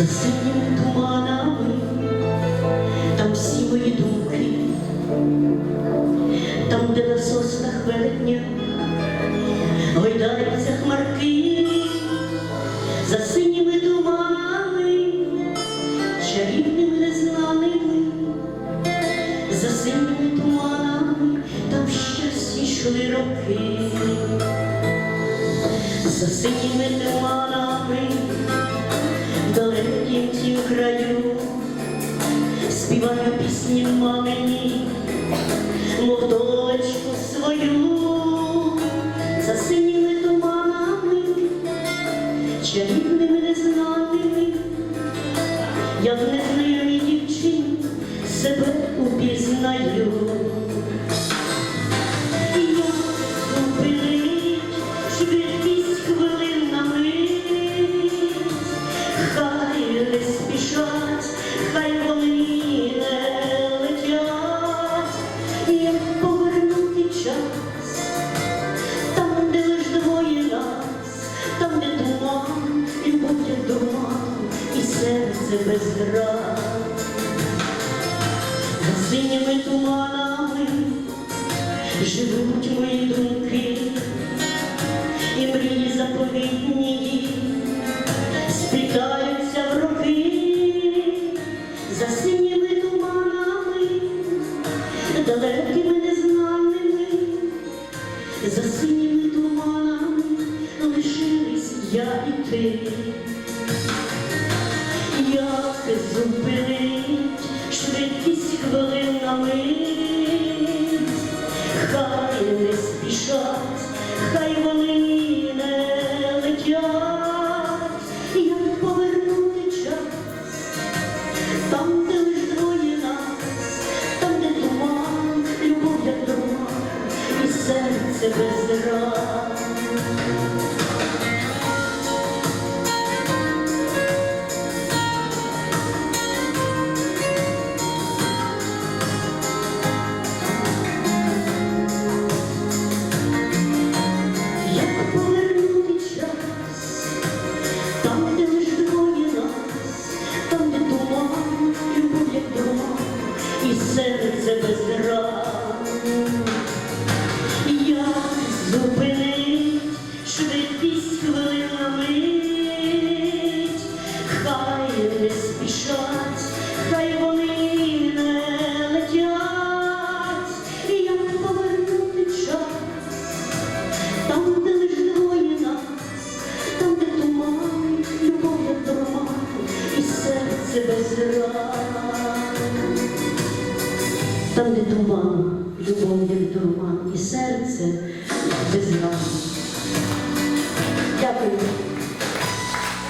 за синіми туманами, там всі мої думки, там, де на соснах велетня гойдаються хмарки, за синіми туманами, чарівними незнаними, за синіми туманами, там щастя йшли роки, за синіми туманами далекім тім краю. Співаю пісні мамині, мов дочку свою, за синіми туманами, чарівними незнаними, я в незнайомій дівчині себе упізнаю. Серце без град. За синіми туманами живуть мої думки, і мрії заповітні сплітаються в роки, за синіми туманами, далекими незнаними, за синіми туманами лишились я і ти. Зупинить швидкість хвилин на мить, хай не спішать, хай вони не летять, як повернути час, там, де лиш двоє нас, там, де туман, любов як дурман, і серце без ран. Там, де туман, любов як туман, і серце без ран.